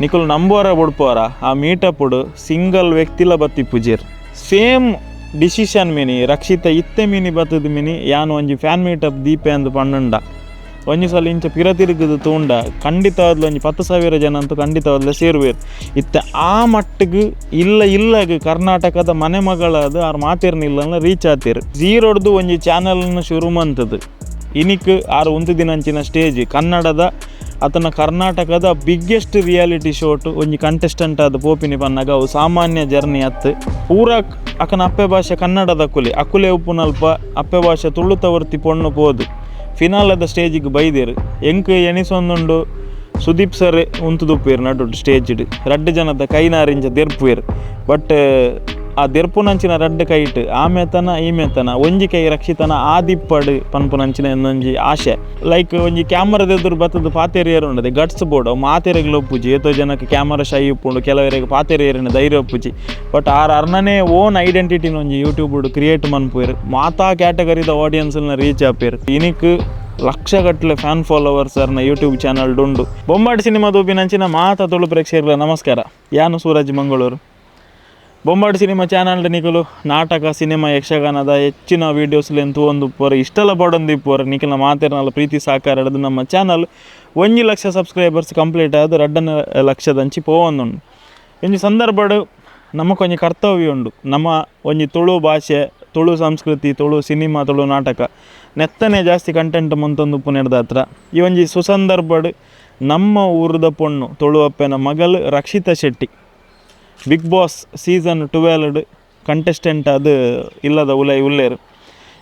ನಿಕುಲು ನಂಬೋರ ಬುಡ್ಪೋರ ಆ ಮೀಟಪುಡು ಸಿಂಗಲ್ ವ್ಯಕ್ತಿಲ ಬತ್ತಿ ಪುಜೇರ್. ಸೇಮ್ ಡಿಸಿಷನ್ ಮಿನಿ, ರಕ್ಷಿತ ಇತ್ತೆ ಮಿನಿ ಬತ್ತದ ಮಿನಿ, ಯಾನು ಒಂಜಿ ಫ್ಯಾನ್ ಮೀಟಪ್ ದೀಪೆ ಅಂದು ಪಂಡುಂಡ ಒಂಜಿ ಸಲ ಇಂಚ ಪಿರ ತಿರುಗದು ತೂಂಡ, ಖಂಡಿತವಾದ್ಲು ಒಂಜಿ ಪತ್ತು ಸಾವಿರ ಜನ ಅಂತೂ ಖಂಡಿತವಾದ್ಲು ಸೇರುವೇರು. ಇತ್ತೆ ಆ ಮಟ್ಟಿಗೆ ಇಲ್ಲ, ಇಲ್ಲಗ ಕರ್ನಾಟಕದ ಮನೆ ಮಗಳಾದ ಆರು ಮಾತಿರ್ನಿಲ್ಲ ರೀಚ್ ಆತಿರು. ಝೀರೋಡ್ದು ಒಂಜಿ ಚಾನಲ್ನ ಶುರು ಮಂತದ್ದು ಇನಿಕ್ ಆರು ಒಂದು ದಿನಂಚಿನ ಸ್ಟೇಜ್ ಕನ್ನಡದ ಆತನ ಕರ್ನಾಟಕದ ಬಿಗ್ಗೆಸ್ಟ್ ರಿಯಾಲಿಟಿ ಶೋಟ್ ಒಂಜಿ ಕಂಟೆಸ್ಟೆಂಟ್ ಆದ ಪೋಪಿನಿ ಪನ್ನಗ ಅವು ಸಾಮಾನ್ಯ ಜರ್ನಿ ಅತ್ತು ಪೂರ ಅಕನ ಅಪ್ಪೆ ಭಾಷೆ ಕನ್ನಡದ ಅಕುಲೆ ಅಕುಲೆ ಉಪ್ಪುನಲ್ಪ ಅಪ್ಪೆ ಭಾಷೆ ತುಳುತವರ್ತಿ ಪೊಣ್ಣು ಪೋದು. ಫಿನಾಲದ ಸ್ಟೇಜಿಗೆ ಬೈದೇರು. ಎಂಕ್ ಎಣಿಸೊಂದುಂಡು ಸುದೀಪ್ ಸರ್ ಉಂತುದುಪ್ಪೇರು ನಡು ಸ್ಟೇಜ್ ರಡ್ಡು ಜನದ ಕೈನಾರಿಂಚ ದೆರ್ಪುವೇರು. ಬಟ್ ಆ ದೆರ್ಪುನಂಚಿನ ರಡ್ಡ ಕೈಟ್ ಆಮೇತನ ಈಮೇತನ ಒಂಜಿ ಕೈ ರಕ್ಷಿತನ ಆದಿಪ್ಪಡು ಪನ್ಪುನಂಚಿನ ಇನ್ನೊಂಜಿ ಆಶೆ. ಲೈಕ್ ಒಂಜಿ ಕ್ಯಾಮರಾದ ಎದುರು ಬತ್ತದ ಪಾತೆರಿಯರು ಉಂಡದೆ, ಗಟ್ಸ್ ಬೋರ್ಡ್ ಮಾತೆರೆಗ್ಲು ಒಪ್ಪುಜಿ, ಏತೋ ಜನಕ್ಕೆ ಕ್ಯಾಮರಾ ಶೈ ಉಪ್ಪುಂಡು, ಕೆಲವರಿಗೆ ಪಾತೆರಿಯರಿನ ಧೈರ್ಯ ಒಪ್ಪುಜಿ. ಬಟ್ ಆರ್ ಅರ್ನನೇ ಓನ್ ಐಡೆಂಟಿಟಿನ ಒಂಜಿ ಯೂಟ್ಯೂಬ್ ಕ್ರಿಯೇಟ್ ಮನ್ಪುಯರು. ಮಾತಾ ಕ್ಯಾಟಗರಿದ ಆಡಿಯನ್ಸ್ನ ರೀಚ್ ಆಪೇರು ಇನಿಕ್ ಲಕ್ಷಗಟ್ಟಲೆ ಫ್ಯಾನ್ ಫಾಲೋವರ್ಸ್ ಅರ್ನ ಯೂಟ್ಯೂಬ್ ಚಾನಲ್ ಡುಂಡು ಬೊಂಬಾಟ್ ಸಿನಿಮಾ ದೂಪಿನಂಚಿನ ಮಾತಾ ತುಳು ಪ್ರೇಕ್ಷಕರ ನಮಸ್ಕಾರ. ಯಾನು ಸೂರಜ್ ಮಂಗಳೂರು. ಬೊಂಬಾಟ್ ಸಿನಿಮಾ ಚಾನಲ್ ನಿಖಲು, ನಾಟಕ, ಸಿನಿಮಾ ಯಕ್ಷಗಾನದ ಹೆಚ್ಚಿನ ವೀಡಿಯೋಸ್ಲೆಂತು ಒಂದು ಪೋರ, ಇಷ್ಟೆಲ್ಲ ಬಡೊಂದು ಪೋರ. ನಿಖಿಲ ಮಾತಿರನಲ್ಲ, ಪ್ರೀತಿ ಸಾಕಾರ ಹಿಡಿದು ನಮ್ಮ ಚಾನಲ್ ಒಂಜಿ ಲಕ್ಷ ಸಬ್ಸ್ಕ್ರೈಬರ್ಸ್ ಕಂಪ್ಲೀಟ್ ಆದ ರಡ್ಡನ ಲಕ್ಷದಂಚಿ ಪೋವೊಂದುಂಡು ಒಂಜಿ ಸಂದರ್ಭಡು ನಮಕೊಂಜಿ ಕರ್ತವ್ಯ ಉಂಡು ನಮ್ಮ ಒಂಜಿ ತುಳು ಭಾಷೆ, ತುಳು ಸಂಸ್ಕೃತಿ, ತುಳು ಸಿನಿಮಾ, ತುಳು ನಾಟಕ ನೆತ್ತನೆ ಜಾಸ್ತಿ ಕಂಟೆಂಟ್ ಮುಂತೊಂದು ಪುನೆಡ್ದ ಹತ್ರ. ಈ ಒಂಜಿ ಸುಸಂದರ್ಭಡ್ ನಮ್ಮ ಊರದ ಪೊಣ್ಣು ತುಳು ಅಪ್ಪನ ಮಗಳು Rakshita Shetty. Bigg Boss season twelve contestant ಅದು ಇಲ್ಲದ ಉಲೈ ಉಲ್ಲೇರು.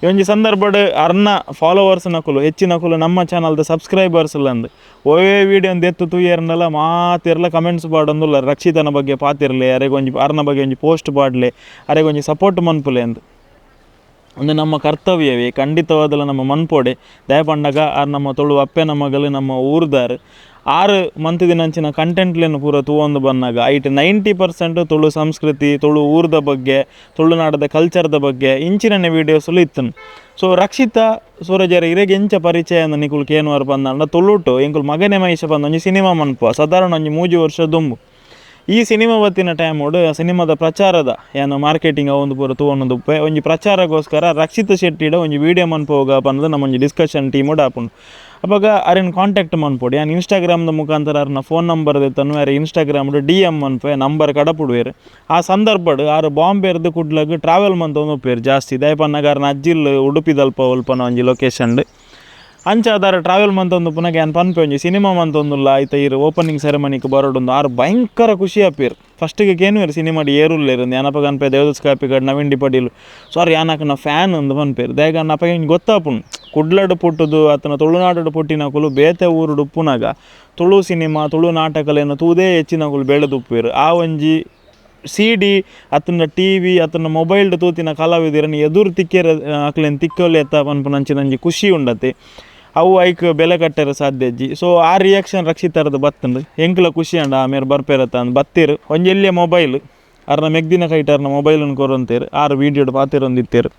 ಒಂಜಿ ಸಂದರ್ಭಡ್ ಅರ್ನ ಫಾಲೋವರ್ಸ್ ನಕುಲು ಹೆಚ್ಚಿನ ಕುಲು ನಮ್ಮ ಚಾನಲ್ದ ಸಬ್ಸ್ಕ್ರೈಬರ್ಸ್ ಅಂದು ಒವೇ ವೀಡಿಯೋ ಒಂದು ಎತ್ತು ತೂಯರ್ನಲ್ಲ ಮಾತಿರಲ್ಲ ಕಮೆಂಟ್ಸ್ ಪಾಡೊಂದುಲ್ಲ ರಕ್ಷಿತನ ಬಗ್ಗೆ ಪಾತಿರಲಿ, ಅರೆಗೊಂಜಿ ಅರ್ನ ಬಗ್ಗೆ ಒಂಜಿ ಪೋಸ್ಟ್ ಪಾಡ್ಲೆ ಅರೆಗೊಂಜಿ ಸಪೋರ್ಟ್ ಮನ್ಪುಲೆ ಅಂದು. ಒಂದು ನಮ್ಮ ಕರ್ತವ್ಯವೇ, ಖಂಡಿತವಾದಲ್ಲ ನಮ್ಮ ಮನ್ಪೋಡೆ. ದಯಪಂಡಗ ಆರ್ ನಮ್ಮ ತುಳು ಅಪ್ಪೆ ನಮ್ಮಗಲು ನಮ್ಮ ಊರ್ದಾರ್. ಆರು ಮಂತ್ ದಿನಂಚಿನ ಕಂಟೆಂಟ್ಲೇನು ಪೂರ ತೂವೊಂದು ಬಂದಾಗ ಐಟ್ ನೈಂಟಿ ಪರ್ಸೆಂಟ್ ತುಳು ಸಂಸ್ಕೃತಿ, ತುಳು ಊರ್ದ ಬಗ್ಗೆ ತುಳುನಾಡದ ಕಲ್ಚರ್ದ ಬಗ್ಗೆ ಇಂಚಿನ ವೀಡಿಯೋಸಲ್ಲೂ ಇತ್ತನು. ಸೊ ರಕ್ಷಿತ ಸೂರಜರ ಇರೆಗೆ ಇಂಚ ಪರಿಚಯ ಅಂದ ನಿಕುಲ್ ಕೇನುವಾರು ಬಂದ ತುಳುಟು, ಎಂಕುಲ್ ಮಗನೇ ಮಹೇಶ ಬಂದ ಒಂಜಿ ಸಿನಿಮಾ ಮನ್ಪ ಸಾಧಾರಣ ಒಂಜಿ ಮೂಜಿ ವರ್ಷ ದುಂಬು. ಈ ಸಿನಿಮಾ ಬತ್ತಿನ ಟೈಮ್ ಸಿನಿಮಾದ ಪ್ರಚಾರದ ಏನು ಮಾರ್ಕೆಟಿಂಗ್ ಒಂದು ಪೂರ ಉಪ್ಪೆ ಒಂಜಿ ಪ್ರಚಾರಗೋಸ್ಕರ ರಕ್ಷಿತ ಶೆಟ್ಟಿಡ ಒಂಜಿ ವಿಡಿಯೋ ಮನ್ಪೋಗ ಅನ್ನೋದು ನಮ್ಮ ಒಂಜಿ ಡಿಸ್ಕಷನ್ ಟೀಮ್ ಆಪುಂಡು. ಅವಾಗ ಅರೇನು ಕಾಂಟ್ಯಾಕ್ಟ್ ಮನ್ಪೊಡು. ಏನು ಇನ್ಸ್ಟಾಗ್ರಾಮ್ದ ಮುಖಾಂತರ ಅವ್ರನ್ನ ಫೋನ್ ನಂಬರ್ ದೆತ್ತನು ಯಾರು ಇನ್ಸ್ಟಾಗ್ರಾಮ್ ಡಿ ಎಂ ಮನ್ಪೆ ನಂಬರ್ ಕಡಪುಡುವೇರು. ಆ ಸಂದರ್ಭಡ್ ಆರು ಬಾಂಬೆರ್ದು ಕುಡ್ಲಗ್ ಟ್ರಾವೆಲ್ ಮಂತೊಂದು ಉಪ್ಪೇರು ಜಾಸ್ತಿ ದಯಪನ್ನಗಾರನ ಅಜ್ಜಿಲ್ ಉಡುಪಿದಲ್ಪ ಒಲ್ಪನ ಒಂಜಿ ಲೊಕೇಶನ್ಡ್ ಅಂಚಾದಾರ ಟ್ರಾವೆಲ್ ಮಂತೊಂದು ಪುನಃ ಏನು ಪನ್ಪೆ ಒಂಜಿ ಸಿನಿಮಾ ಮಂತೊಂದುಲ್ಲ ಐತ ಇರು. ಓಪನಿಂಗ್ ಸೆರೆಮನಿಗೆ ಬರೋಡೊಂದು ಆರು ಭಯಂಕರ ಖುಷಿ ಅಪ್ಪಿರು ಫಸ್ಟಿಗೆ ಕೇನುವೇರು ಸಿನಿಮಾಡಿ ಏರುಲ್ಲೇರು ಏನಪ್ಪ ಕನ್ಪೆ ದೇವದಸ್ ಕಾಪಿಗಡ್ ನವೀನ್ ಪಡೀಲು. ಸಾರಿ ಯಾನಕನ ಫ್ಯಾನ್ ಒಂದು ಪನ್ಪೇರು ದೇಗ ನಪ್ಪ ಹಿಂಗೆ ಗೊತ್ತಾಪುನ್ ಕುಡ್ಲಡು ಪುಟ್ಟದು, ಆತನ ತುಳುನಾಡು ಪುಟ್ಟಿನ ಕುಲು ಬೇತೆ ಊರುಡು ಉಪ್ಪುನಾಗ ತುಳು ಸಿನಿಮಾ ತುಳು ನಾಟಕಲೇನು ತೂದೇ ಹೆಚ್ಚಿನ ಕುಲು ಬೆಳೆದುಪ್ಪೇರು ಆ ಒಂಜಿ ಸಿ ಡಿ ಅತನ ಟಿ ವಿ ಅತನ ಮೊಬೈಲ್ಡ್ ತೂತಿನ ಕಲಾವಿದರನ್ನು ಎದುರು ತಿಕ್ಕೇರ, ಆಕ್ಲೇನು ತಿಕ್ಕೋಲೆ ಎತ್ತ ಪನ್ಪುನಂಚಿನಂಜಿ ಖುಷಿ ಉಂಡತೆ. ಅವು ಐಕ್ ಬೆಲೆ ಕಟ್ಟರ ಸಾಧ್ಯ ಅಜ್ಜಿ. ಸೊ ಆ ರಿಯಾಕ್ಷನ್ ರಕ್ಷಿತರದು ಬತ್ತಂದು. ಎಂಕ್ಲ ಖುಷಿ ಅಂಡ ಆಮೇಲೆ ಬರ್ಪೇರತ್ತ ಅಂದ್ ಬತ್ತೀರು. ಒಂಜಿ ಎಲ್ಲಿಯ ಮೊಬೈಲ್ ಅರ್ನ ಮೆಗ್ದಿನ ಕೈಟರ್ನ ಮೊಬೈಲನ್ನು ಕೊರಂತೇರು, ಆರು ವೀಡಿಯೋಡ್ ಪಾತಿರೊಂದಿತ್ತೀರು.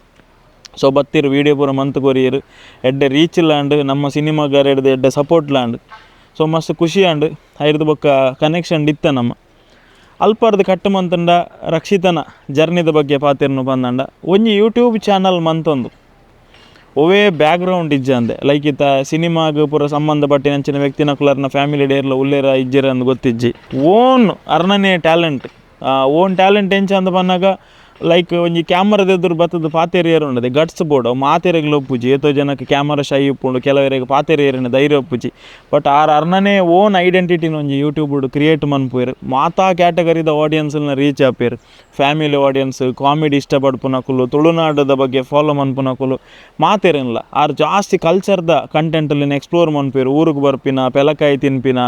ಸೊ ಬತ್ತಿರು ವೀಡಿಯೋ ಪೂರ ಮಂತ್ ಕೊರಿಯರು. ಎಡ್ಡೆ ರೀಚ್ ಲ್ಯಾಂಡ್ ನಮ್ಮ ಸಿನಿಮಾಗಾರ ಹಿಡ್ದು ಎಡ್ಡೆ ಸಪೋರ್ಟ್ ಲ್ಯಾಂಡ್ ಸೊ ಮಸ್ತ್ ಖುಷಿ ಆಂಡ್ ಐರ್ದು ಬೊಕ್ಕ ಕನೆಕ್ಷನ್ ಇತ್ತ ನಮ್ಮ. ಅಲ್ಪಾರ್ದು ಕಟ್ಟು ಮಂತಂಡ ರಕ್ಷಿತನ ಜರ್ನಿದ ಬಗ್ಗೆ ಪಾತಿರ್ನು ಬಂದಂಡ ಒಂಜಿ ಯೂಟ್ಯೂಬ್ ಚಾನಲ್ ಮಂತೊಂದು ಒವೇ ಬ್ಯಾಕ್ಗ್ರೌಂಡ್ ಇಜ್ಜ ಅಂದೆ. ಲೈಕ್ ಇತ್ತ ಸಿನಿಮಾಗ ಪೂರ ಸಂಬಂಧಪಟ್ಟಿನಂಚಿನ ವ್ಯಕ್ತಿನ ಕುಲರ್ನ ಫ್ಯಾಮಿಲಿ ಡೇರ್ಲ ಉಲ್ಲೇರ ಇಜ್ಜಿರ ಅಂದ್ ಗೊತ್ತಿಜ್ಜಿ. ಓನ್ ಅರ್ನನೇ ಟ್ಯಾಲೆಂಟ್ ಓನ್ ಟ್ಯಾಲೆಂಟ್ ಎಂಚ ಅಂದ ಬಂದಾಗ ಲೈಕ್ ಒಂಜಿ ಕ್ಯಾಮರಾದ ಎದುರು ಬತ್ತದ ಪಾತೆರಿಯರು ಉಂಡದೆ ಗಟ್ಸ್ ಬೋರ್ಡ್ ಮಾತೆರೆಗ್ಲು ಒಪ್ಪುಜಿ ಏತೋ ಜನಕ್ಕೆ ಕ್ಯಾಮರಾ ಶೈ ಉಪ್ಪುಂಡು ಕೆಲವರಿಗೆ ಪಾತೆರಿಯರಿನ ಧೈರ್ಯ ಒಪ್ಪುಜಿ ಬಟ್ ಆರ್ ಅರ್ನನೇ ಓನ್ ಐಡೆಂಟಿಟಿನ ಒಂಜಿ ಯೂಟ್ಯೂಬ್ ಕ್ರಿಯೇಟ್ ಮನ್ಪುಯರು ಮಾತಾ ಕ್ಯಾಟಗರಿದ ಆಡಿಯನ್ಸ್ನ ರೀಚ್ ಆಪೇರು ಫ್ಯಾಮಿಲಿ ಆಡಿಯನ್ಸ್ ಕಾಮಿಡಿ ಇಷ್ಟಪಡ್ಪುನಕುಲು ತುಳುನಾಡದ ಬಗ್ಗೆ ಫಾಲೋ ಮನ್ಪುನಕುಲು ಮಾತೇರಿನಲ್ಲ ಆರ್ ಜಾಸ್ತಿ ಕಲ್ಚರ್ದ ಕಂಟೆಂಟಲ್ಲಿ ಎಕ್ಸ್ಪ್ಲೋರ್ ಮನ್ಪೇರು ಊರಿಗೆ ಬರ್ಪಿನ ಪೆಲಕಾಯಿ ತಿನ್ಪಿನ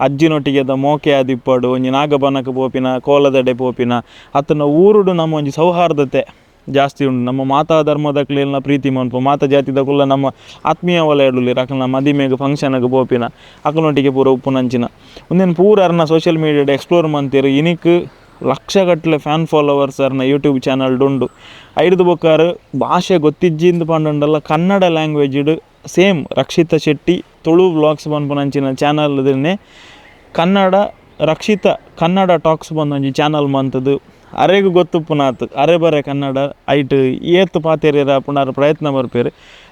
ಅಜ್ಜಿನೊಟ್ಟಿಗೆದ ಮೋಕೆ ಆದಿಪ್ಪಡು ಒಂಜಿ ನಾಗಬನಕ ಪೋಪಿನ ಕೋಲದಡೆ ಪೋಪಿನ ಅತನ ಊರುಡು ನಮ್ಮ ಒಂಜಿ ಸೌಹಾರ್ದತೆ ಜಾಸ್ತಿ ಉಂಟು. ನಮ್ಮ ಮಾತಾ ಧರ್ಮದ ಕ್ಲೀನ ಪ್ರೀತಿ ಮನ್ಪು. ಮಾತಾ ಜಾತಿದ ಕುಲ್ಲ ನಮ್ಮ ಆತ್ಮೀಯ ವಲಯಡುಲ್ಲಿ ಅಕಲ್ನ ಮದಿಮೆಗ್ ಫಂಕ್ಷನ್ಗೆ ಬೋಪಿನ ಅಕಲ್ನೊಟ್ಟಿಗೆ ಪೂರ ಉಪ್ಪುನಂಚಿನ ಒಂದೇನು ಪೂರ ಅರ್ನ ಸೋಷಿಯಲ್ ಮೀಡಿಯಾಡ್ ಎಕ್ಸ್ಪ್ಲೋರ್ ಮಂತೀರು. ಇನಿಕ್ ಲಕ್ಷಗಟ್ಟಲೆ ಫ್ಯಾನ್ ಫಾಲೋವರ್ಸ್ ಅರ್ನ ಯೂಟ್ಯೂಬ್ ಚಾನಲ್ ಉಂಡು. ಐದು ಬೊಕ್ಕಾರು ಭಾಷೆ ಗೊತ್ತಿಜ್ಜಿಂದ ಪಂಡುಂಡಲ್ಲ, Kannada ಲ್ಯಾಂಗ್ವೇಜ್ಡ್ same Rakshita Shetty, Tulu vlogs channel ಚಾನಲ್ದನ್ನೇ Kannada Rakshita Kannada talks ಬಂದು ಚಾನಲ್ ಮಂತದು. ಅರೆಗ್ ಗೊತ್ತುಪ್ಪುನಾತ್ ಅರೆ ಬರೆ ಕನ್ನಡ, ಐಟ್, ಏತ್ ಪಾತೇರಿಯರ ಪುನರ್ ಪ್ರಯತ್ನ ಬರ್ಪೇರು.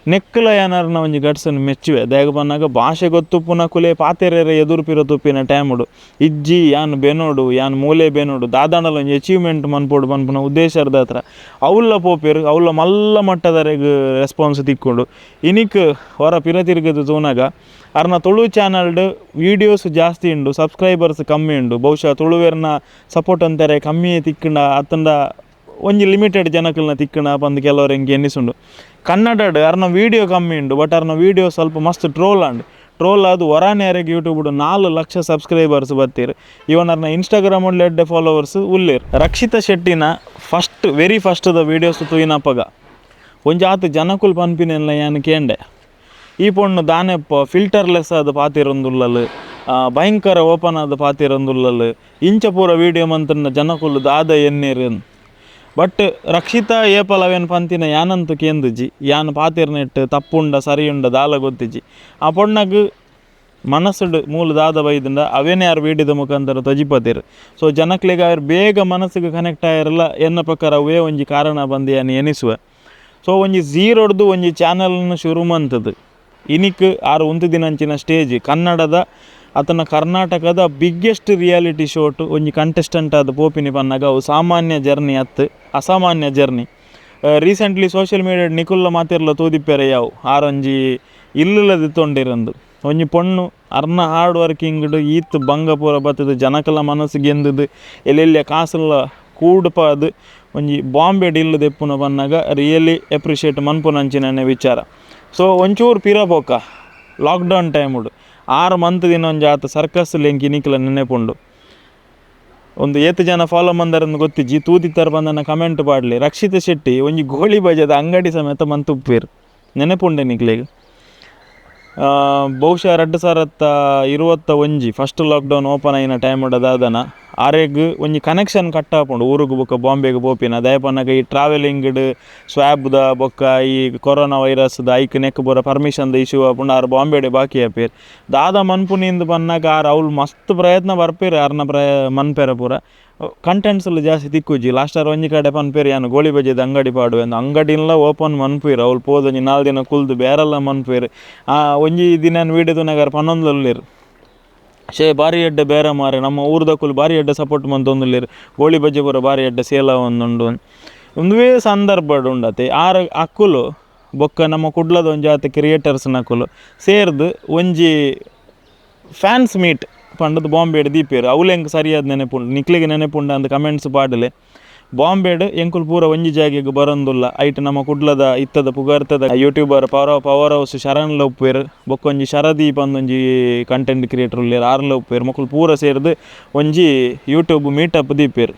ನೆಕ್ಕಲ ಏನಾರನ ಒಂಜಿ ಗಟ್ಸನ್ ಮೆಚ್ಚುವೆ. ದಾಯಗ ಬಂದಾಗ ಭಾಷೆ ಗೊತ್ತುಪ್ಪುನ ಕುಲೆ ಪಾತೇರಿಯರ ಎದುರುಪಿರೋ ತುಪ್ಪಿನ ಟೈಮುಡು. ಇಜ್ಜಿ, ಯಾನ್ ಬೆನೋಡು, ಯಾನ್ ಮೂಲೆ ಬೆನೋಡು ದಾದಾಂಡಲ ಒಂಜಿ ಅಚೀವ್ಮೆಂಟ್ ಮನ್ಪೋಡು ಮನ್ಪುನ ಉದ್ದೇಶದ ಹತ್ರ. ಅವ್ಲ ಪೋಪೇರು, ಅವ್ಲ ಮಲ್ಲ ಮಟ್ಟದರೆಗ್ ರೆಸ್ಪಾನ್ಸ್ ತಿಕ್ಕೊಂಡು. ಇನಿಕ್ ಹೊರ ಪಿರ ತಿರುಗದು ತೂನಾಗ ಅರ್ನ ತುಳು ಚಾನಲ್ಡ್ ವೀಡಿಯೋಸ್ ಜಾಸ್ತಿ ಉಂಡು ಸಬ್ಸ್ಕ್ರೈಬರ್ಸ್ ಕಮ್ಮಿ ಉಂಡು ಬಹುಶಃ ತುಳುವೆರ್ನ ಸಪೋರ್ಟ್ ಅಂತಾರೆ, ಕಮ್ಮಿ ತಿಕ್ಕಂಡ ಅತ್ತಂಡ ಒಂಜಿ ಲಿಮಿಟೆಡ್ ಜನಕಲ್ನ ತಿಕ್ಕಣ ಬಂದು ಕೆಲವರು ಹಿಂಗೆ ಎನ್ನಿಸುಂಡು. ಕನ್ನಡಡ್ ಅರ್ನ ವೀಡಿಯೋ ಕಮ್ಮಿ ಉಂಡು ಬಟ್ ಅರ್ನ ವೀಡಿಯೋ ಸ್ವಲ್ಪ ಮಸ್ತ್ ಟ್ರೋಲ್ ಅಂಡ್. ಟ್ರೋಲ್ ಅದು ವರಾನೇರಿಗೆ ಯೂಟ್ಯೂಬ್ ನಾಲ್ಕು ಲಕ್ಷ ಸಬ್ಸ್ಕ್ರೈಬರ್ಸ್ ಬರ್ತೀರಿ. ಇವನ್ ಅರ್ನ ಇನ್ಸ್ಟಾಗ್ರಾಮ್ ಎಡ್ಡೆ ಫಾಲೋವರ್ಸ್ ಉಳ್ಳೇರು Rakshita ಶೆಟ್ಟಿನ first very first the videos ತೂಯಿನಪ್ಪಗ. ಒಂಜಿ ಆತು ಜನಕುಲ್ ಪನ್ಪಿನೆಲ್ಲ ಏನು ಕೇಂಡೆ? ಈ ಪೊಣ್ಣು ದಾನೆಪ್ಪ ಫಿಲ್ಟರ್ಲೆಸ್ ಆದ ಪಾತಿರೊಂದುಲ್ಲಲು ಭಯಂಕರ ಓಪನ್ ಆದ ಪಾತಿರೊಂದುಲ್ಲಲು, ಇಂಚ ಪೂರ ವೀಡಿಯೋ ಮಂತನ್ನ ಜನಕುಲು ದಾದ ಎನ್ನೇರು ಬಟ್ ರಕ್ಷಿತ ಏಪಲ ಅವೇನು ಪಂತಿನ ಯಾನಂತ ಕೇಂದುಜಿ, ಯಾನ್ ಪಾತಿರ್ನೆಟ್ ತಪ್ಪುಂಡ ಸರಿಯುಂಡ ದಾಲ ಗೊತ್ತಿಜಿ ಆ ಪೊಣ್ಣಗ್ ಮೂಲ ದಾದ ಬೈದಿಂದ ಅವೇನೇ ಯಾರು ವೀಡಿಯೋದ ಮುಖಾಂತರ ತಜಿಪತಿರು. ಸೊ ಜನಕ್ಲಿಗೆ ಅವ್ರು ಬೇಗ ಮನಸ್ಸಿಗೆ ಕನೆಕ್ಟ್ ಆಗಿರಲ್ಲ ಎನ್ನ ಪ್ರಕಾರ ಅವೇ ಒಂಜಿ ಕಾರಣ ಬಂದು ಏನು ಎನಿಸುವ. ಸೊ ಒಂಜಿ ಝೀರೋಡ್ದು ಒಂಜಿ ಚಾನಲನ್ನು ಶುರು ಮಂತದ್ದು ಇನಿಕ್ ಆರು ಒಂದು ದಿನಂಚಿನ ಸ್ಟೇಜ್, ಕನ್ನಡದ ಅತನ ಕರ್ನಾಟಕದ ಬಿಗ್ಗೆಸ್ಟ್ ರಿಯಾಲಿಟಿ ಶೋಟ್ ಒಂಜಿ ಕಂಟೆಸ್ಟೆಂಟ್ ಆದ ಪೋಪಿನಿ ಪನ್ನಗ ಅವು ಸಾಮಾನ್ಯ ಜರ್ನಿ ಅತ್ತು ಅಸಾಮಾನ್ಯ ಜರ್ನಿ ರೀಸೆಂಟ್ಲಿ ಸೋಷಿಯಲ್ ಮೀಡಿಯಾ ನಿಕುಲ್ಲ ಮಾತಿರ್ಲ ತೂದಿಪ್ಪೆರೆ ಯಾವು ಆರೊಂಜಿ ಇಲ್ಲದ ತೊಂಡಿರಂದು. ಒಂಜಿ ಪೊಣ್ಣು, ಅರ್ನ ಹಾರ್ಡ್ ವರ್ಕಿಂಗ್ಡು ಈತ್ ಬಂಗಪುರ ಪೂರ ಬತ್ತದು, ಜನಕಲ ಮನಸ್ಸು ಗೆಂದದು ಎಲ್ಲೆಲ್ಲ ಕಾಸಲ್ಲ ಕೂಡ್ಪಾದು ಒಂಜಿ ಬಾಂಬೆ ದೆಪ್ಪುನ ಬನ್ನಾಗ ರಿಯಲಿ ಎಪ್ರಿಷಿಯೇಟ್ ಮನ್ಪುನಂಚಿನ ವಿಚಾರ. ಸೊ ಒಂಚೂರು ಪಿರ ಪೋಕ ಲಾಕ್ಡೌನ್ ಟೈಮುಡು ಆರು ಮಂತ್ ದಿನ ಜಾತ ಸರ್ಕಸ್ ಲೆಂಕಿ ನಿಕ್ಲ ನೆನೆಪುಂಡು. ಒಂದು ಏತ ಜನ ಫಾಲೋ ಮಂದರನ್ನು ಗೊತ್ತಿಜ್ಜಿ ತರ ಬಂದನ ಕಮೆಂಟ್ ಪಾಡ್ಲಿ. ರಕ್ಷಿತ ಶೆಟ್ಟಿ, ಒಂಜಿ ಗೋಳಿ ಬಜದ ಅಂಗಡಿ ಸಮೇತ ಮಂತುಪ್ಪೇರು ನೆನೆಪುಂಡೆ ನಿಕ್ಲೆಗ್. ಬಹುಶಃ ಎರಡು ಸಾವಿರದ ಇರುವತ್ತ ಒಂಜಿ ಫಸ್ಟ್ ಲಾಕ್ಡೌನ್ ಓಪನ್ ಆಯಿನ ಟೈಮ್ ಉಡದಾದನ. ಆರೆಗ್ ಒಂಜಿ ಕನೆಕ್ಷನ್ ಕಟ್ ಆಪುಂಡು ಊರುಗು ಬೊಕ್ಕ ಬಾಂಬೆಗ್ ಪೋಪಿನ. ದಯಪನ್ನಗ ಈ ಟ್ರಾವೆಲಿಂಗ್ಡ್ ದ ಬೊಕ್ಕ ಈ ಕೊರೋನಾ ವೈರಸ್ದ ಐಕ್ ನೆಕ್ ಪರ್ಮಿಷನ್ ಪರ್ಮಿಷನ್ದ ಇಶ್ಯೂ ಆಪುಂಡು. ಆರು ಬಾಂಬೆಡೆ ಬಾಕಿ ಆಪೇರ್. ದಾದ ಮನ್ಪುನಿಂದ ಪನ್ನಗ ಆರು ಅವ್ಲು ಮಸ್ತ್ ಪ್ರಯತ್ನ ಬರ್ಪೇರು ಆರ್ನ ಪ್ರಯ ಮನ್ಪೇರ ಪೂರ. ಕಂಟೆಂಟ್ಸ್ ಜಾಸ್ತಿ ತಿಕ್ಕುಜಿ ಲಾಸ್ಟರ್ ಒಂಜಿ ಕಡೆ ಪನ್ಪೇರಿ ಯಾನು ಗೋಳಿ ಬಜೆದ ಅಂಗಡಿ ಪಾಡು ಎಂದು. ಅಂಗಡಿಲ್ಲ ಓಪನ್ ಮನ್ಪೇರು ಅವ್ಲು ಪೋದೊಂಜಿ ನಾಲ್ ದಿನ ಕುಲ್ದು ಬೇರೆಲ್ಲ ಮನ್ಪೇರು ಆ, ಒಂಜಿ ದಿನ ವೀಡಿಯೋದು ನಗರ ಪನ್ನೊಂದುಲ್ಲೇರು ಶೇ ಬಾರಿ ಎಡ್ಡೆ ಬೇರೆ ಮಾರೆ. ನಮ್ಮ ಊರ್ದ ಕುಲ್ ಬಾರಿ ಎಡ್ಡೆ ಸಪೋರ್ಟ್ ಮಂತೊಂದುಲ್ಲೇರು ಗೋಳಿ ಬಜ್ಜಿ ಪೂರ ಬಾರಿ ಎಡ್ಡೆ ಸೇಲ ಒಂದುಂಡು ಒಂದುವೇ ಸಂದರ್ಭ ಉಂಡತೆ. ಆರ ಅಕ್ಕುಲು ಬೊಕ್ಕ ನಮ್ಮ ಕುಡ್ಲದ ಒಂಜಿ ಆತ ಕ್ರಿಯೇಟರ್ಸ್ ನಕುಲು ಸೇರ್ದು ಒಂಜಿ ಫ್ಯಾನ್ಸ್ ಮೀಟ್ ಪಂಡದು ಬಾಂಬೆಡ್ ದೀಪೇರು. ಅವ್ಲೆಂಗ್ ಸರಿಯಾದ ನೆನೆಪುಂಡು, ನಿಕ್ಲಿಗೆ ನೆನೆಪುಂಡ ಅಂತ ಕಮೆಂಟ್ಸ್ ಪಾಡಲೆ. ಬಾಂಬೆಡ್ ಎಂಕುಲ್ ಪೂರ ಒಂಜಿ ಜಾಗೆಗ್ ಬರೊಂದುಲ್ಲ. ಐಟ್ ನಮ್ಮ ಕುಡ್ಲದ, ಇತ್ತದ, ಪುಗರ್ತದ YouTuber power power house Sharan ಲೋಪೇರ್ ಬೊಕ್ಕೊಂಜಿ ಶರದೀಪ್ ಅಂದೊಂಜಿ ಕಂಟೆಂಟ್ ಕ್ರಿಯೇಟರ್ ಉಳ್ಳೇರು ಆರ್ಲ ಲೋಪೇರ್ ಮಕ್ಕಳು ಪೂರ ಸೇರ್ದು ಒಂಜಿ ಯೂಟ್ಯೂಬ್ ಮೀಟಪ್ ದೀಪೇರ್.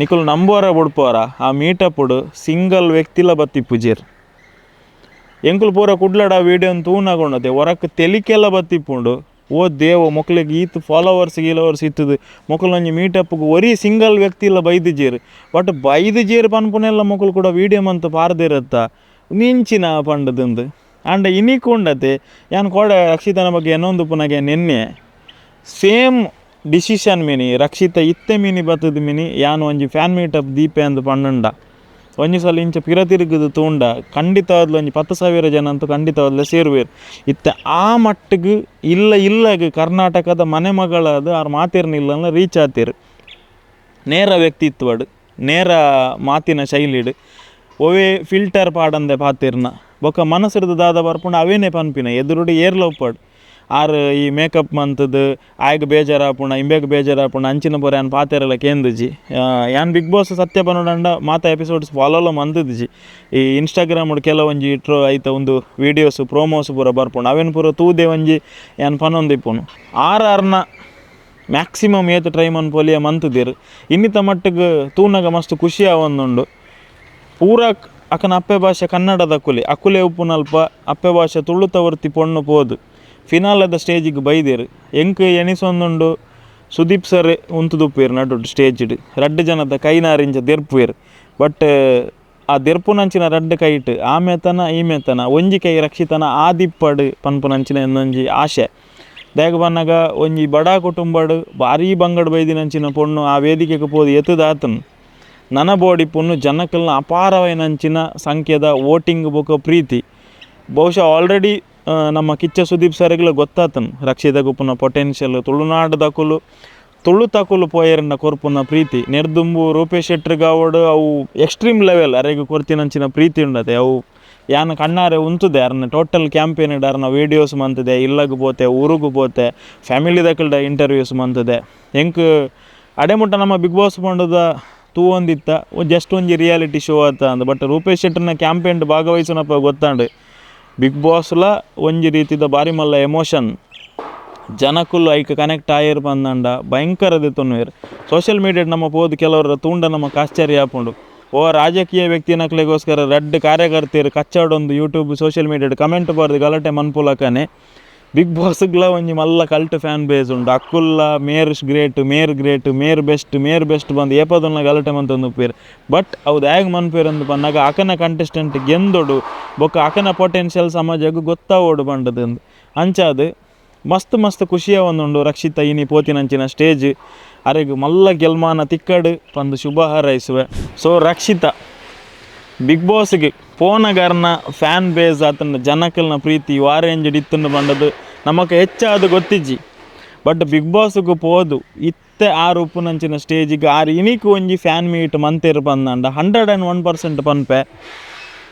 ನಿಕುಲು ನಂಬೋರ ಬುಡ್ಪೋರ, ಆ ಮೀಟಪ್ಪುಡು ಸಿಂಗಲ್ ವ್ಯಕ್ತಿಲ ಬತ್ತಿ ಪುಜೇರ್. ಎಂಕುಲು ಪೂರ ಕುಡ್ಲಡ ವೀಡಿಯೋನ್ ತೂನಗೊಂಡತೆ ಹೊರಕ್ಕೆ ತೆಲಿಕೆಲ್ಲ ಬತ್ತಿಪ್ಪುಂಡು ಓ ದೇವ ಮಕ್ಕಳಿಗೆ ಈತ್ ಫಾಲೋವರ್ಸ್ ಗೀಲೋವರ್ಸ್ ಇತ್ತದು. ಮಕ್ಕಳು ಒಂಜಿ ಮೀಟಪ್ಗೆ ಒರಿ ಸಿಂಗಲ್ ವ್ಯಕ್ತಿ ಇಲ್ಲ, ಬೈದು ಜೇರು. ಬಟ್ ಬೈದು ಜೇರು ಪನ್ಪುನೆಲ್ಲ ಮಕ್ಕಳು ಕೂಡ ವೀಡಿಯೋ ಮಂತ ಪಾರ್ದಿರತ್ತ ನಿಂಚಿನ ಪಂಡದಂದು. ಆಂಡ ಇನ್ನಿಕೊಂಡತೆ ಯಾನ್ ಕೋಡ ರಕ್ಷಿತನ ಬಗ್ಗೆ ಇನ್ನೊಂದು ಪುನಗೆ ನಿನ್ನೆ. ಸೇಮ್ ಡಿಸಿಷನ್ ಮಿನಿ, ರಕ್ಷಿತ ಇತ್ತೆ ಮಿನಿ ಬತ್ತದ ಮಿನಿ, ಯಾನು ಒಂಜಿ ಫ್ಯಾನ್ ಮೀಟಪ್ ದೀಪೆ ಅಂದು ಪಂಡುಂಡ. ಒಂಜಿ ಸಲ ಇಂಚ ಪಿರ ತಿರುಗುದು ತೂಂಡ ಖಂಡಿತವಾದ್ಲು ಒಂಜಿ ಪತ್ತು ಸಾವಿರ ಜನ ಅಂತೂ ಖಂಡಿತವಾದ್ಲೆ ಸೇರುವೇರು ಇತ್ತ ಆ ಮಟ್ಟಿಗೆ ಇಲ್ಲ, ಇಲ್ಲಗೆ ಕರ್ನಾಟಕದ ಮನೆ ಮಗಳದು ಅವ್ರು ಮಾತಿರ್ನಿಲ್ಲ ರೀಚ್ ಆತಿರು ನೇರ ವ್ಯಕ್ತಿತ್ವಡು, ನೇರ ಮಾತಿನ ಶೈಲಿಡು, ಒವೇ ಫಿಲ್ಟರ್ ಪಾಡಂದೆ ಪಾತಿರ್ನ. ಬೊಕ್ಕ ಮನಸ್ಸಿಡ್ದು ದಾದ ಬರ್ಪುಂಡು ಅವೇನೇ ಪನ್ಪಿನ, ಎದುರುಡು ಏರ್ಲೋಪಾಡು ಆರ್ ಈ ಮೇಕಪ್ ಮಂತದ್ದು ಆಯ್ಗೆ ಬೇಜಾರಾಪುಣ, ಇಂಬೇಗ ಬೇಜಾರಾಪುಣ, ಅಂಚಿನ ಪೊರೆ ಅನ್ ಪಾತೆರೆಲ್ಲ ಕೇಂದ್ರಜಿ. ಯಾನ್ ಬಿಗ್ ಬಾಸ್ ಸತ್ಯ ಪನ್ನೋಡಂಡ ಮಾತ ಎಪಿಸೋಡ್ಸ್ ಫಾಲೋಲ ಮಂತದಿಜಿ ಈ ಇನ್ಸ್ಟಾಗ್ರಾಮ್ ಕೆಲವೊಂಜಿ ಇಟ್ರು ಐತ ಒಂದು ವೀಡಿಯೋಸ್, ಪ್ರೋಮೋಸ್ ಪೂರ ಬರ್ಪುಂಡು ಅವೇನು ಪೂರ ತೂದೆ ಒಂಜಿ ಯಾನ್ ಪನ್ನೊಂದಿಪ್ಪುನು ಆರ್ ಆರ್ನ ಮ್ಯಾಕ್ಸಿಮಮ್ ಏತ್ ಟ್ರೈ ಮನ್ಪೊಲಿಯ ಮಂತದಿರು ಇನ್ನಿತ ಮಟ್ಟಿಗೆ ತೂನಗ ಮಸ್ತ್ ಖುಷಿ ಆವೊಂದುಂಡು ಪೂರ ಅಕನ ಅಪ್ಪೆ ಭಾಷೆ ಕನ್ನಡದ ಅಕುಲೆ ಅಕುಲೆ ಉಪ್ಪುನಲ್ಪ ಅಪ್ಪೆ ಭಾಷೆ ತುಳುತ ವರ್ತಿ ಪೊಣ್ಣು ಪೋದು. ಫಿನಾಲದ ಸ್ಟೇಜಿಗೆ ಬೈದೇರು. ಎಂಕ್ ಎಣಿಸೊಂದುಂಡು? ಸುದೀಪ್ ಸರ್ ಉಂತುದುಪ್ಪೇರು ನಡು ಸ್ಟೇಜ್ಡ್ ರಡ್ಡು ಜನದ ಕೈನಾರಿಂಚ ದೆರ್ಪುವೇರು. ಬಟ್ ಆ ದೆರ್ಪುನಂಚಿನ ರಡ್ಡು ಕೈಟ್ ಆಮೇತನ ಈಮೇತನ ಒಂಜಿ ಕೈ ರಕ್ಷಿತನ ಆದಿಪ್ಪಡ್ ಪನ್ಪುನಂಚಿನ ಎಂದೊಂಜಿ ಆಶೆ. ದೇಗ ಬನ್ನಾಗ ಒಂಜಿ ಬಡ ಕುಟುಂಬಡ್ ಬಾರಿ ಬಂಗಡ್ ಬೈದಿನಂಚಿನ ಪೊಣ್ಣು ಆ ವೇದಿಕೆಗೆ ಪೋದು ಎತ್ತುದಾತನು. ನನ ಬೋಡಿ ಪೊಣ್ಣು ಜನಕ್ಕಲ್ನ ಅಪಾರವೈನಂಚಿನ ಸಂಖ್ಯೆದ ವೋಟಿಂಗ್ ಬೊಕ ಪ್ರೀತಿ. ಬಹುಶಃ ಆಲ್ರೆಡಿ ನಮ್ಮ ಕಿಚ್ಚ ಸುದೀಪ್ ಸರ್ಗಳು ಗೊತ್ತಾತನು ರಕ್ಷಿತ ಗುಪ್ಪನ ಪೊಟೆನ್ಷಿಯಲ್ ತುಳುನಾಡು ದಕುಲು ತುಳು ತಕುಲು ಪೋಯರನ್ನ ಕೊರ್ಪುನ ಪ್ರೀತಿ. ನೆರ್ದುಂಬು, ರೂಪೇಶ್ ಶೆಟ್ರ್ ಗಾವಡ್ ಅವು ಎಕ್ಸ್ಟ್ರೀಮ್ ಲೆವೆಲ್ ಅರೆಗೆ ಕೊರ್ತಿನಂಚಿನ ಪ್ರೀತಿ ಉಂಡತೆ. ಅವು ಯಾನ ಕಣ್ಣಾರೆ ಉಂತುದೆ, ಅರ್ನ ಟೋಟಲ್ ಕ್ಯಾಂಪೇನ್ ಅರ್ನ ವೀಡಿಯೋಸ್ ಮಂತದೆ, ಇಲ್ಲಗ ಪೋತೆ, ಊರುಗು ಪೋತೆ ಫ್ಯಾಮಿಲಿ ದಕ್ಕಲ್ಡ ಇಂಟರ್ವ್ಯೂಸ್ ಮಂತದೆ. ಎಂಕ್ ಅಡೆಮುಟ್ಟ ನಮ್ಮ ಬಿಗ್ ಬಾಸ್ ಪಂಡದ ಒಂದಿತ್ತ ಜಸ್ಟ್ ಒಂಜಿ ರಿಯಾಲಿಟಿ ಶೋ ಆತ ಅಂದ. ಬಟ್ ರೂಪೇಶ್ ಶೆಟ್ಟರ್ನ ಕ್ಯಾಂಪೇನ್ ಭಾಗವಹಿಸೋನಪ್ಪ ಗೊತ್ತಾಂಡು. ಬಿಗ್ ಬಾಸ್ಲ ಒಂಜಿ ರೀತಿದ ಬಾರಿ ಮಲ್ಲ ಎಮೋಷನ್. ಜನಕ್ಕುಲು ಐಕ್ ಕನೆಕ್ಟ್ ಆಯಿರ್ ಬಂದಂಡ ಭಯಂಕರ ದಿತ್ತೊನ್ವೇರ್ ಸೋಷಿಯಲ್ ಮೀಡಿಯಾಡ್ ನಮ್ಮ ಪೋದು ಕೆಲವರ ತೂಂಡ ನಮ್ಮ ಆಶ್ಚರ್ಯ ಆಪುಂಡು. ಓ ರಾಜಕೀಯ ವ್ಯಕ್ತಿನಕ್ಲೆಗೋಸ್ಕರ ರೆಡ್ ಕಾರ್ಯಕರ್ತೆಯರು ಕಚ್ಚಾಡೊಂದು ಯೂಟ್ಯೂಬ್ ಸೋಷಿಯಲ್ ಮೀಡಿಯಾಡ್ ಕಮೆಂಟ್ ಬರೋದು ಗಲಾಟೆ ಮನ್ಪುಲಕನೆ. ಬಿಗ್ ಬಾಸ್ ಒಂಜಿ ಮಲ್ಲ ಕಲ್ಟ್ ಫ್ಯಾನ್ ಬೇಸ್ ಉಂಡು ಅಕ್ಕುಲ್ಲ ಮೇರ್ ಗ್ರೇಟ್ ಮೇರ್ ಗ್ರೇಟ್ ಮೇರ್ ಬೆಸ್ಟ್ ಮೇರ್ ಬೆಸ್ಟ್ ಬಂದು ಏಪದನ್ನ ಗಲಾಟೆ ಮಂತೊಂದು ಪೇರ್ ಬಟ್ ಅವ್ದು ಹೇಗೆ ಅಂದು ಬಂದಾಗ ಅಕನ ಕಂಟೆಸ್ಟೆಂಟ್ ಗೆಂದೊಡು ಬೊಕ್ಕ ಅಕನ ಪೊಟೆನ್ಷಿಯಲ್ ಸಮಾಜಗ್ ಗೊತ್ತಾವೋಡು ಬಂಡದಂದು ಅಂಚಾದ್, ಮಸ್ತ್ ಮಸ್ತ್ ಖುಷಿಯ ಒಂದುಂಡು ರಕ್ಷಿತ ಇನಿ ಪೋತಿನಂಚಿನ ಸ್ಟೇಜ್ ಅರೆಗ್ ಮಲ್ಲ ಗೆಲ್ಮಾನ ತಿಕ್ಕಡು ಒಂದು ಶುಭ ಹಾರೈಸುವೆ. ಸೊ ರಕ್ಷಿತ, ಬಿಗ್ ಬಾಸ್ಗೆ ಪೋನಗರ್ನ ಫ್ಯಾನ್ ಬೇಸ್ ಆತನ ಜನಕಲ್ನ ಪ್ರೀತಿ ವಾರೇಂಜ್ ಇತ್ತನ್ನು ಬಂದದ್ದು ನಮಗೆ ಹೆಚ್ಚಾದ ಗೊತ್ತಿಜ್ಜಿ. ಬಟ್ ಬಿಗ್ ಬಾಸ್ಗೂ ಪೋದು, ಇತ್ತೆ ಆರು ಉಪ್ಪುನಂಚಿನ ಸ್ಟೇಜಿಗೆ ಆರು ಇನಿಕ್ ಒಂಜಿ ಫ್ಯಾನ್ ಮೀಟ್ ಮಂತೇರು ಬಂದಂಡ ಹಂಡ್ರೆಡ್ ಆ್ಯಂಡ್ ಒನ್ ಪರ್ಸೆಂಟ್ ಪನ್ಪೆ.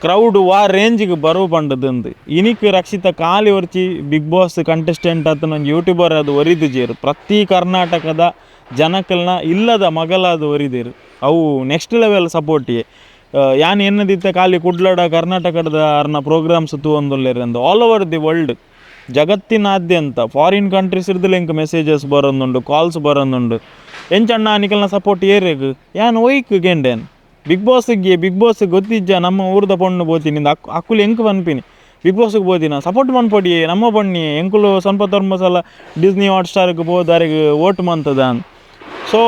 ಕ್ರೌಡ್ ವಾ ರೇಂಜಿಗೆ ಬರುವ ಬಂಡದಂದು ಇನಿಕ್ ರಕ್ಷಿತ ಕಾಲಿ ಒರ್ಚಿ ಬಿಗ್ ಬಾಸ್ ಕಂಟೆಸ್ಟೆಂಟ್ ಆತನ ಯೂಟ್ಯೂಬರ್ ಅದು ಒರಿದು ಜೇರು. ಪ್ರತಿ ಕರ್ನಾಟಕದ ಜನಕಲ್ನ ಇಲ್ಲದ ಮಗಲಾದ ಒರಿದಿರು. ಅವು ನೆಕ್ಸ್ಟ್ ಲೆವೆಲ್ ಸಪೋರ್ಟಿಯೇ ಯಾನ್ ಏನದಿತ್ತೆ ಖಾಲಿ ಕುಡ್ಲಡ ಕರ್ನಾಟಕದ ಅರ್ನ ಪ್ರೋಗ್ರಾಮ್ಸ್ ತೂವೊಂದುಲ್ಲೇರು ಅಂದು ಆಲ್ ಓವರ್ ದಿ ವರ್ಲ್ಡ್ ಜಗತ್ತಿನಾದ್ಯಂತ ಫಾರಿನ್ ಕಂಟ್ರೀಸ್ ಇರ್ದಿಲ್ಲ ಇಂಕ ಮೆಸೇಜಸ್ ಬರೋದುಂಡು ಕಾಲ್ಸ್ ಬರೋದುಂಡು. ಎಂಚಣ್ಣ ನಿಕಲ್ನ ಸಪೋರ್ಟ್ ಏರೆಗ್ ಯಾನ್ ಒಯ್ಕ್ ಗೆಂಡೇನ್? ಬಿಗ್ ಬಾಸ್ಗೆ ಬಿಗ್ ಬಾಸ್ ಗೊತ್ತಿಜ್ಜ, ನಮ್ಮ ಊರ್ದ ಪೊಣ್ಣು ಬೋತೀನಿ ಅಕ್ ಅಕ್ಕುಲು ಎಂಕ್ ಬನ್ಪಿನಿ ಬಿಗ್ ಬಾಸ್ಗೆ ಬೋದಿನ ಸಪೋರ್ಟ್ ಮನ್ಪೊಡಿ ನಮ್ಮ ಬಣ್ಣಿ ಎಂಕುಲು ಸ್ವಲ್ಪ ತರ್ಮಸಲ ಡಿಸ್ನಿ ಹಾಟ್ ಸ್ಟಾರ್ಗೆ ಬೋದಾರಿಗೆ ಓಟ್ ಮಂತದ ಸೊ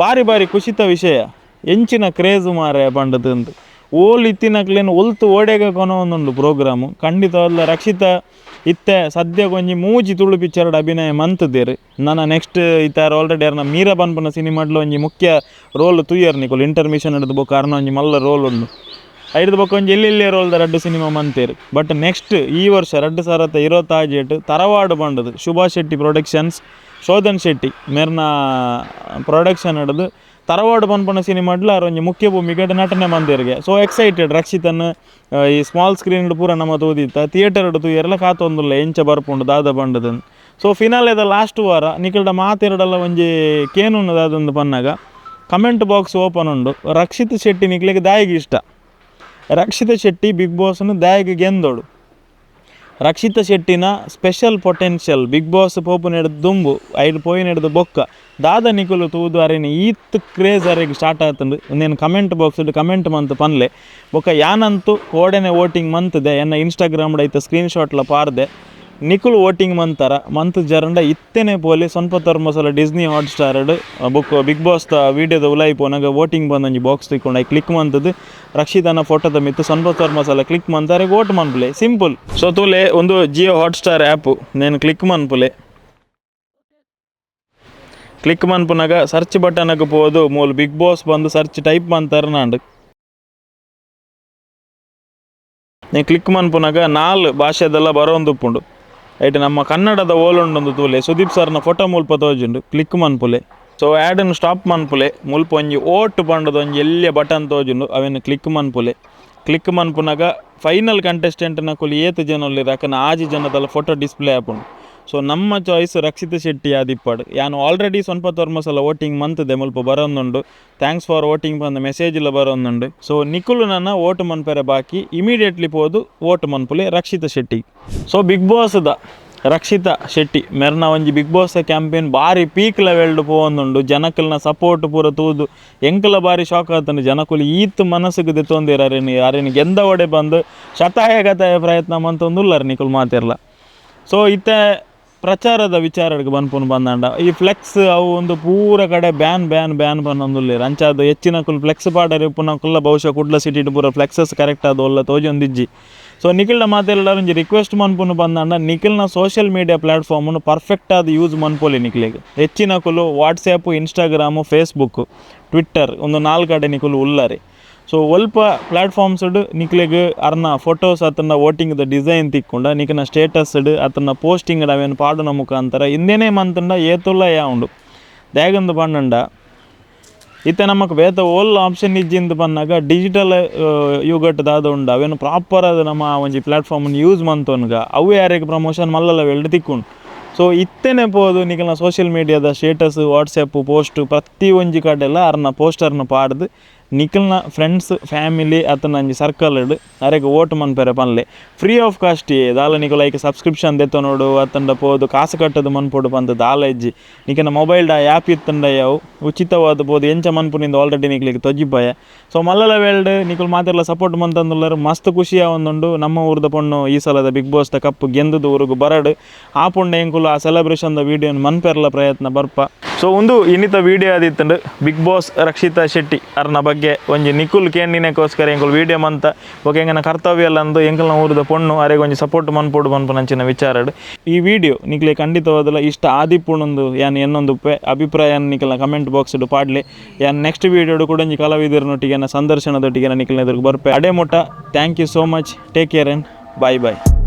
ಬಾರಿ ಬಾರಿ ಖುಷಿತ ವಿಷಯ. ಎಂಚಿನ ಕ್ರೇಜ್ ಮಾರೆ ಬಂಡದಂದು ಓಲ್ ಇತ್ತಿನಕ್ಲೇನು ಒಲ್ತು ಓಡೆಗ ಕೊನೋ ಪ್ರೋಗ್ರಾಮ್. ಪ್ರೋಗ್ರಾಮು ಅಲ್ಲ, ರಕ್ಷಿತ ಇತ್ತೆ, ಸದ್ಯ ಒಂಜಿ ಮೂಜಿ ತುಳು ಪಿಕ್ಚರ್ಡ್ ಅಭಿನಯ ಮಂತದೇರು. ನನ್ನ ನೆಕ್ಸ್ಟ್ ಇತ್ತಾರ ಆಲ್ರೆಡಿ ಯಾರನ್ನ ಮೀರ ಬನ್ಪನ ಸಿನಿಮಾಡ್ಲ ಒಂಜಿ ಮುಖ್ಯ ರೋಲ್ ತುಯ್ಯರ್ ನಿಕೊಲ್. ಇಂಟರ್ಮಿಷನ್ ಹಿಡಿದು ಬೋ ಅರ್ನ ಒಂಜಿ ಮಲ್ಲ ರೋಲ್ ಉಂಡು ಐದು ಬೊಕ್ಕ ಒಂಜಿ ರೋಲ್ ರೋಲ್ದ ರಡ್ಡು ಸಿನಿಮಾ ಮಂತೇರು. ಬಟ್ ನೆಕ್ಸ್ಟ್ ಈ ವರ್ಷ ಎರಡು ಸಾವಿರದ ಇರೋತ್ತಾಜೇಟ್ ತರವಾಡು ಬಂಡದು. ಶುಭಾ ಶೆಟ್ಟಿ ಪ್ರೊಡಕ್ಷನ್ಸ್ ಶೋಧನ್ ಶೆಟ್ಟಿ, ಮೇರ್ನ ಪ್ರೊಡಕ್ಷನ್ ಹಿಡಿದು ತರವಾಡು ಪನ್ಪನ ಸಿನಿಮಾಡ್ಲ ಒಂಜಿ ಮುಖ್ಯ ಭೂಮಿಕೆ ನಟನೆ ಮಂದಿರ್ಗೆ. ಸೊ ಎಕ್ಸೈಟೆಡ್ ರಕ್ಷಿತನ್ ಈ ಸ್ಮಾಲ್ ಸ್ಕ್ರೀನ್ ಪೂರ ನಮ್ಮ ತೋದಿತ್ತ ಥಿಯೇಟರ್ ಎರಲ ಕಾತೊಂದುಲ್ಲ ಎಂಚ ಬರ್ಪುಂಡು ದಾದ ಬಂಡದನ್. ಸೊ ಫಿನಾಲೆದ ಲಾಸ್ಟ್ ವಾರ ನಿಕಲ್ಡ ಮಾತೆರಡಲ್ಲ ಒಂಜಿ ಕೇನು ದಾದೊಂದು ಪನ್ನಾಗ ಕಮೆಂಟ್ ಬಾಕ್ಸ್ ಓಪನ್ ಉಂಡು. ರಕ್ಷಿತ್ ಶೆಟ್ಟಿ ನಿಕ್ಲಿಗೆ ದಾಯಿಗೆ ಇಷ್ಟ. ರಕ್ಷಿತ ಶೆಟ್ಟಿ ಬಿಗ್ ಬಾಸ್ನು ದಾಯಿಗೆ ಗೆಂದೋಡು. ರಕ್ಷಿತ ಶೆಟ್ಟಿನ ಸ್ಪೆಷಲ್ ಪೊಟೆನ್ಷಿಯಲ್ ಬಿಗ್ ಬಾಸ್ ಪೋಪು ನೆಡ್ದು ದುಂಬು ಐದು ಪೋಯಿ ನೆಡ್ದು ಬೊಕ್ಕ ದಾದ ನಿಕುಲು ತೂದು ಅರೆನಿ ಈತ್ ಕ್ರೇಜ್ ಅರೆಗೆ ಸ್ಟಾರ್ಟ್ ಆತಂಡು ಒಂದೇನು ಕಮೆಂಟ್ ಬಾಕ್ಸ್ ಕಮೆಂಟ್ ಮಂತ್ ಪನ್ಲೆ. ಬೊಕ್ಕ ಯಾನಂತೂ ಕೋಡೆನೆ ವೋಟಿಂಗ್ ಮಂತ್ದೆ ಎನ್ನ ಇನ್ಸ್ಟಾಗ್ರಾಮ್ ಐತೆ ಸ್ಕ್ರೀನ್ಶಾಟ್ಲ ಪಾರ್ದೆ. ನಿಕುಲ್ ವೋಟಿಂಗ್ ಮಂತರ ಮಂತ್ ಜರಂಡ ಇತ್ತೇನೆ ಪೋಲಿ ಸ್ವಲ್ಪ ತರ್ಮಸಲ ಡಿಸ್ನಿ ಹಾಟ್ ಸ್ಟಾರ್ಡ್ ಬುಕ್, ಬಿಗ್ ಬಾಸ್ ದ ವಿಡಿಯೋದ ಉಲಾಯಿ ಪೋನಾಗ ವೋಟಿಂಗ್ ಬಂದಂಜಿ ಬಾಕ್ಸ್ ತಿಕ್ಕೊಂಡು ಕ್ಲಿಕ್ ಮಂತದ್ದು ರಕ್ಷಿತನ ಫೋಟೋದ ಮಿತ್ತು ಸ್ವಲ್ಪ ತರ್ಮಸಲ ಕ್ಲಿಕ್ ಮಂತಾರೆ ವೋಟ್ ಮನ್ಪುಲೆ ಸಿಂಪಲ್. ಸೊ ತೂಲೆ, ಒಂದು ಜಿಯೋ ಹಾಟ್ ಸ್ಟಾರ್ ಆ್ಯಪು ನೇನು ಕ್ಲಿಕ್ ಮನ್ಪುಲೆ ಕ್ಲಿಕ್ ಮನ್ಪುನಾಗ ಸರ್ಚ್ ಬಟನ್ಗೆ ಪೋದು, ಮೂಲ ಬಿಗ್ ಬಾಸ್ ಬಂದು ಸರ್ಚ್ ಟೈಪ್ ಮಂತಾರ ನಾಂಡು. ನೀ ಕ್ಲಿಕ್ ಮನ್ಪುನಾಗ ನಾಲ್ ಭಾಷೆದೆಲ್ಲ ಬರೋಂದುಪ್ಪುಂಡು ಐಟ್ ನಮ್ಮ ಕನ್ನಡದ ಓಲುಂಡೊಂದು ತೂಲೆ, ಸುದೀಪ್ ಸರ್ನ ಫೋಟೋ ಮುಲ್ಪ ತೋಜುಂಡು ಕ್ಲಿಕ್ ಮನ್ಪುಲೆ. ಸೊ ಆ್ಯಡನ್ನು ಸ್ಟಾಪ್ ಮನ್ಪುಲೆ, ಮುಲ್ಪ ಒಂಜಿ ಓಟ್ ಪಂಡದ ಒಂಜಿ ಎಲ್ಲಿಯ ಬಟನ್ ತೋಜುಂಡು, ಅವೆನ್ ಕ್ಲಿಕ್ ಮನ್ಪುಲೆ. ಕ್ಲಿಕ್ ಮನ್ಪುನಾಗ ಫೈನಲ್ ಕಂಟೆಸ್ಟೆಂಟ್ನ ಕುಲಿ ಏತು ಜನಲ್ಲಿರ ಅಕನ ಆಜಿ ಜನದಲ್ಲ ಫೋಟೋ ಡಿಸ್ಪ್ಲೇ ಆಪುಂಡು ಸೊ ನಮ್ಮ ಚಾಯ್ಸ್ ರಕ್ಷಿತ ಶೆಟ್ಟಿ ಆದಿಪ್ಪಡ್. ಯಾನು ಆಲ್ರೆಡಿ ಸ್ವಲ್ಪ ತೋರ್ಮಸಲ ವೋಟಿಂಗ್ ಮಂತದೆ ಮುಲ್ಪ ಬರೋಂದುಂಡು. ಥ್ಯಾಂಕ್ಸ್ ಫಾರ್ ವೋಟಿಂಗ್ ಬಂದ ಮೆಸೇಜ್ ಇಲ್ಲ ಬರೋಂದುಂಡು. ಸೊ ನಿಕುಲು ನನ್ನ ಓಟ್ ಮನ್ಪೆರೆ ಬಾಕಿ. ಇಮಿಡಿಯೇಟ್ಲಿ ಪೋದು ಓಟ್ ಮನ್ಪುಲೆ ರಕ್ಷಿತ ಶೆಟ್ಟಿ. ಸೊ ಬಿಗ್ ಬಾಸ್ದ ರಕ್ಷಿತ ಶೆಟ್ಟಿ. ಮೆರ್ನ ಒಂಜಿ ಬಿಗ್ ಬಾಸ್ ಕ್ಯಾಂಪೇನ್ ಬಾರಿ ಪೀಕ್ ಲೆವೆಲ್ಡ್ ಪೋವೊಂದುಂಡು. ಜನಕಲ್ನ ಸಪೋರ್ಟ್ ಪೂರ ತೂದು. ಎಂಕಲ ಬಾರಿ ಶಾಕ್ ಆತನು ಜನಕುಲು ಈತ್ ಮನಸ್ಸಿಗೆ ದೆತ್ತೊಂದಿರ ಅರೇನು ಅರೆನಿ ಗೆಂದ ಒಡೆ ಬಂದು ಶತಾಯ ಗತಾಯ ಪ್ರಯತ್ನ ಮಂತೊಂದುಲ್ಲರ್ ನಿಕುಲ್ ಮಾತಿರಲ್ಲ ಸೊ ಇತ್ತೆ ಪ್ರಚಾರದ ವಿಚಾರಕ್ಕೆ ಬನ್ಪುನು ಬಂದಾಂಡ. ಈ ಫ್ಲೆಕ್ಸ್ ಅವು ಒಂದು ಪೂರ ಕಡೆ ಬ್ಯಾನ್ ಬ್ಯಾನ್ ಬ್ಯಾನ್ ಪನ್ನೊಂದುಲ್ಲೇರ್ ರಂಚಾದ ಹೆಚ್ಚಿನ ಕುಲ್ ಫ್ಲೆಕ್ಸ್ ಪಾಡರ್ ಪುನಃ ಕುಲ್ಲ ಬಹುಶಃ ಕುಡ್ಲ ಸಿಟಿ ಪೂರ ಫ್ಲೆಕ್ಸಸ್ ಕರೆಕ್ಟ್ ಆದ ಒಲ್ಲ ತೋಜೊಂದಿಜ್ಜಿ. ಸೊ ನಿಖಿಲ್ನ ಮಾತೆಲ್ಲರೂ ಒಂಜಿ ರಿಕ್ವೆಸ್ಟ್ ಮನ್ಪುನು ಬಂದಾಂಡ. ನಿಖಿಲ್ನ ಸೋಷಿಯಲ್ ಮೀಡಿಯಾ ಪ್ಲಾಟ್ಫಾರ್ಮನ್ನು ಪರ್ಫೆಕ್ಟ್ ಆದ ಯೂಸ್ ಮನ್ಪೋಲಿ ನಿಖಿಲಿಗೆ. ಹೆಚ್ಚಿನ ಕುಲು ವಾಟ್ಸ್ಯಾಪು ಇನ್ಸ್ಟಾಗ್ರಾಮು ಫೇಸ್ಬುಕ್ ಟ್ವಿಟ್ಟರ್ ಒಂದು ನಾಲ್ಕು ಕಡೆ ನಿಖಿಲು ಉಳ್ಳಾರಿ ಸೊ ಒಲ್ಪ ಪ್ಲಾಟ್ಫಾರ್ಮ್ಸ್ಡ್ ನಿಕ್ಲೆಗ್ ಅರ್ನ ಫೋಟೋಸ್ ಅತನ ವೋಟಿಂಗ್ದ ಡಿಸೈನ್ ತಿಕ್ಕೊಂಡ ನಿಖನ ಸ್ಟೇಟಸ್ಡ್ ಅತನ ಪೋಸ್ಟಿಂಗ್ ಅವೇನು ಪಾಡುನ ಮುಖಾಂತರ ಇಂದೇನೇ ಮಂತಂಡ ಏತುಲ್ಲ ಯಾವುಂಡು ದ್ಯಾಗಂದು ಪಂಡಂಡ ಇತ್ತೆ ನಮಕ್ ಬೇತ ಓಲ್ ಆಪ್ಷನ್ ಇಜ್ಜಿಂದು ಬಂದಾಗ ಡಿಜಿಟಲ್ ಯುಗಟ್ ದಾದ ಉಂಡು. ಅವೇನು ಪ್ರಾಪರ್ ಅದು ನಮ್ಮ ಒಂಜಿ ಪ್ಲಾಟ್ಫಾರ್ಮನ್ನು ಯೂಸ್ ಮಂತೋನ್ಗ. ಅವು ಯಾರಿಗೆ ಪ್ರಮೋಷನ್ ಮಲ್ಲಲ್ಲ ವೆಲ್ಡ್ ತಿಕ್ಕೊಂಡು. ಸೊ ಇತ್ತೇನೆ ಪೋದು ನಿಖಲ್ನ ಸೋಷಿಯಲ್ ಮೀಡಿಯಾದ ಸ್ಟೇಟಸ್ ವಾಟ್ಸಪ್ ಪೋಸ್ಟ್ ಪ್ರತಿ ಒಂಜಿ ಕಡೆಲ್ಲ ಅರ್ನ ಪೋಸ್ಟರ್ನ ಪಾಡ್ದು ನಿಖಲ್ನ ಫ್ರೆಂಡ್ಸ್ ಫ್ಯಾಮಿಲಿ ಅಥವಾ ಒಂಜಿ ಸರ್ಕಲ್ ಅರೆಗೆ ಓಟ್ ಮನ್ಪೆರೆ ಪನ್ಲೆ. ಫ್ರೀ ಆಫ್ ಕಾಸ್ಟ್ ದಾಲ ನಿಕು ಲೈಕ್ ಸಬ್ಸ್ಕ್ರಿಪ್ಷನ್ ದೆತ್ತ ನೋಡು. ಅತ್ತಂಡ ಪೋದು ಕಾಸು ಕಟ್ಟದು ಮನ್ಪೊಡು ದಾಲ ಇಜ್ಜಿ ನಿಖಿನ ಮೊಬೈಲ್ ಆ್ಯಪ್ ಇತ್ತಂಡ ಯಾವು ಉಚಿತವಾದ ಪೋದು ಎಂಚ ಮನ್ಪುನಿಂದ ಆಲ್ರೆಡಿ ನಿಕ್ಲಿಗೆ ತೊಜ್ಜಿಬ್ಬಯ ಸೊ ಮಲ್ಲಲ ವೇಲ್ಡ್ ನಿಕುಲ್ ಮಾತೆಲ್ಲ ಸಪೋರ್ಟ್ ಮಂತಂದುಲ್ಲರು ಮಸ್ತ್ ಖುಷಿಯ ಒಂದುಂಡು. ನಮ್ಮ ಊರ್ದ ಪೊಣ್ಣು ಈ ಸಲದ ಬಿಗ್ ಬಾಸ್ ದ ಕಪ್ ಗೆಂದದ ಊರಿಗೆ ಬರಡು. ಆ ಪುಂಡ ಎಂಕುಲು ಆ ಸೆಲೆಬ್ರೇಷನ್ದ ವೀಡಿಯೋನ ಮನ್ಪೆರ್ಲ ಪ್ರಯತ್ನ ಬರ್ಪ. ಸೊ ಒಂದು ಇನ್ನಿತ ವಿಡಿಯೋ ಆದಿತ್ತು ಬಿಗ್ ಬಾಸ್ ರಕ್ಷಿತಾ ಶೆಟ್ಟಿ ಅರ್ನ ಬಗ್ಗೆ ಒಂಜಿ ನಿಕುಲ್ ಕೇಂದಿನೇಕೋಸ್ಕರ ಎಂಕುಲು ವಿಡಿಯೋ ಮಂತ ಓಕೆ ಎಂಗನ ಕರ್ತವ್ಯ ಅಲ್ಲ ಅಂದು ಎಂಕಲ್ನ ಊರದ ಪೊಣ್ಣು ಅರೆಗೆ ಒಂಜಿ ಸಪೋರ್ಟ್ ಮನ್ಪೋಡು ಮನ್ಪನಂಚಿನ ವಿಚಾರಡ್ ಈ ವಿಡಿಯೋ ನಿಕ್ಲೆ ಖಂಡಿತವಾದಲ್ಲ ಇಷ್ಟ ಆದಿಪ್ಪುಣೊಂದು ಯಾನ್ ಎನ್ನೊಂದು ಉಪ್ಪೆ ಅಭಿಪ್ರಾಯ ನಿಕಲ್ನ ಕಮೆಂಟ್ ಬಾಕ್ಸ್ ಪಾಡ್ಲಿ. ಯಾನ್ ನೆಕ್ಸ್ಟ್ ವಿಡಿಯೋಡು ಕೂಡ ಒಂಜಿ ಕಲಾವಿದರನೊಟ್ಟಿಗೆ ಸಂದರ್ಶನದೊಟ್ಟಿಗೆ ನಿಕಲ್ನ ಎದುರು ಬರ್ಪೆ. ಅಡೆ ಮುಟ್ಟ thank you so much take care and bye bye